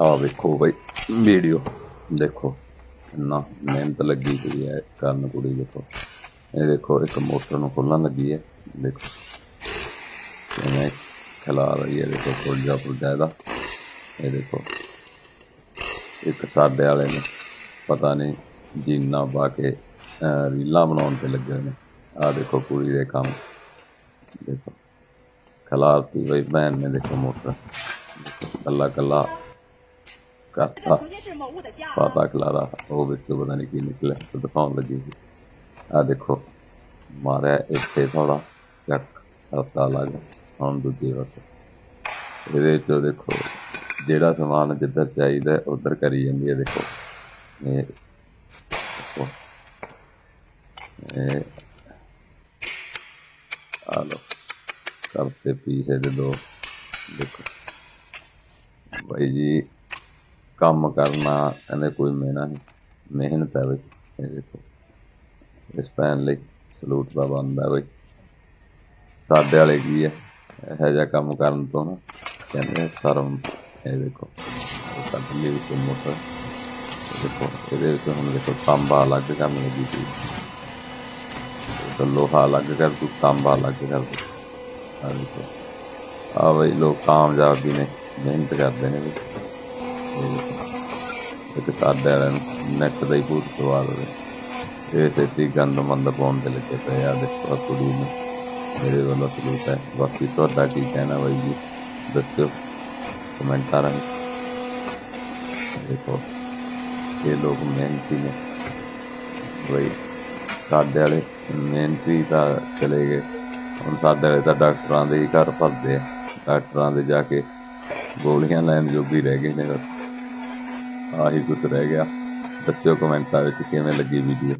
ਆ ਵੇਖੋ ਬਈ ਵੀਡੀਓ ਦੇਖੋ ਇੰਨਾ ਮਿਹਨਤ ਲੱਗੀ ਹੋਈ ਹੈ ਕਰਨ ਕੁੜੀ ਦੇਖੋ ਇਹ ਦੇਖੋ, ਇੱਕ ਮੋਟਰ ਨੂੰ ਖੋਲਣ ਲੱਗੀ ਹੈ। ਦੇਖੋ, ਕਿਵੇਂ ਖਿਲਾ ਰਹੀ ਹੈ। ਦੇਖੋ, ਪੁਰਜਾ ਪੁਰਜਾ ਇਹਦਾ। ਇਹ ਦੇਖੋ, ਇੱਕ ਸਾਡੇ ਵਾਲੇ ਨੇ, ਪਤਾ ਨਹੀਂ ਜੀਨਾ ਪਾ ਕੇ ਰੀਲਾਂ ਬਣਾਉਣ ਤੇ ਲੱਗੇ ਨੇ। ਆ ਦੇਖੋ, ਕੁੜੀ ਦੇ ਕੰਮ। ਦੇਖੋ, ਖਲਾਰਤੀ ਬਈ, ਭੈਣ ਨੇ ਦੇਖੋ ਮੋਟਰ। ਦੇਖੋ ਕੱਲਾ ਕੱਲਾ ਕਰਤਾ ਪਤਾ ਕਲਾਰਾ ਉਹ ਵਿੱਚੋਂ ਪਤਾ ਨਹੀਂ ਕੀ ਨਿਕਲਿਆ ਤੇ ਦਿਖਾਉਣ ਲੱਗੀ ਸੀ ਆ ਦੇਖੋ ਮਾਰਿਆ ਇੱਥੇ ਥੋੜਾ ਚੱਕ ਹੱਤਾ ਲੱਗ ਹੁਣ ਦੂਜੇ ਵਕਤ ਇਹਦੇ ਚੋਂ ਦੇਖੋ ਜਿਹੜਾ ਸਮਾਨ ਜਿੱਧਰ ਚਾਹੀਦਾ ਉਧਰ ਕਰੀ ਜਾਂਦੀ ਹੈ ਦੇਖੋ ਇਹ ਇਹ ਆ ਲੋ ਕਰਤੇ ਪੀਸ ਇਹਦੇ ਦੋ ਦੇਖੋ ਭਾਈ ਜੀ ਕੰਮ ਕਰਨਾ ਇਹਨੇ ਕੋਈ ਮੇਨਾ ਨਹੀਂ, ਮਿਹਨਤ ਹੈ ਬਈ, ਇਹ ਦੇਖੋ। ਇਸ ਪੈਨ ਲਈ ਸਲੂਟ ਦਾ ਬੰਦਾ ਬਈ। ਸਾਡੇ ਵਾਲੇ ਕੀ ਹੈ, ਇਹੋ ਜਿਹਾ ਕੰਮ ਕਰਨ ਤੋਂ ਨਾ, ਕਹਿੰਦੇ ਸ਼ਰਮ, ਇਹ ਦੇਖੋ ਕੱਢ ਲਈ ਵਿੱਚ ਮੋਟਰ ਦੇਖੋ, ਇਹਦੇ ਵਿੱਚ ਹੁਣ ਦੇਖੋ, ਤਾਂਬਾ ਅਲੱਗ ਕਰਨ ਲੱਗੀ ਸੀ ਤਾਂ ਲੋਹਾ ਅਲੱਗ ਕਰ ਤੂੰ ਤਾਂਬਾ ਅਲੱਗ ਕਰ ਤੂੰ ਆ ਦੇਖੋ ਆ ਬਈ ਲੋਕ ਕਾਮਯਾਬ ਵੀ ਨੇ ਮਿਹਨਤ ਕਰਦੇ ਨੇ ਵੀ ਇਹ ਦੇਖੋ ਇੱਕ ਸਾਡੇ ਵਾਲਿਆਂ ਨੂੰ ਨੈਟ ਦਾ ਹੀ ਬਹੁਤ ਸਵਾਦ ਹੋਵੇ ਇਹ ਤੇ ਗੰਦ ਮੰਦ ਪਾਉਣ ਦੇ ਲੱਗੇ ਪਏ ਆ, ਦੇਖੋ ਆਹ ਕੁੜੀ ਨੂੰ। ਮੇਰੇ ਵੱਲੋਂ ਸਲੂਟ ਹੈ। ਬਾਕੀ ਤੁਹਾਡਾ ਕੀ ਕਹਿਣਾ ਬਾਈ ਜੀ? ਦੱਸਿਓ। ਕਮੈਂਟਾਂ ਰਹੇ। ਦੇਖੋ, ਇਹ ਲੋਕ ਮਿਹਨਤੀ ਨੇ। ਬਈ, ਸਾਡੇ ਵਾਲੇ ਮਿਹਨਤੀ ਤਾਂ ਚਲੇ ਗਏ। ਹੁਣ ਸਾਡੇ ਵਾਲੇ ਤਾਂ ਡਾਕਟਰਾਂ ਦੇ ਹੀ ਘਰ ਭਰਦੇ ਆ। ਡਾਕਟਰਾਂ ਦੇ ਜਾ ਕੇ ਗੋਲੀਆਂ ਲੈਣ ਜੋਗੀ ਰਹਿ ਗਏ ਨੇ। ਬਸ ਆਹੀ ਕੁਝ ਰਹਿ ਗਿਆ। ਦੱਸਿਓ ਕਮੈਂਟਾਂ ਵਿੱਚ ਕਿਵੇਂ ਲੱਗੀ ਵੀਡੀਓ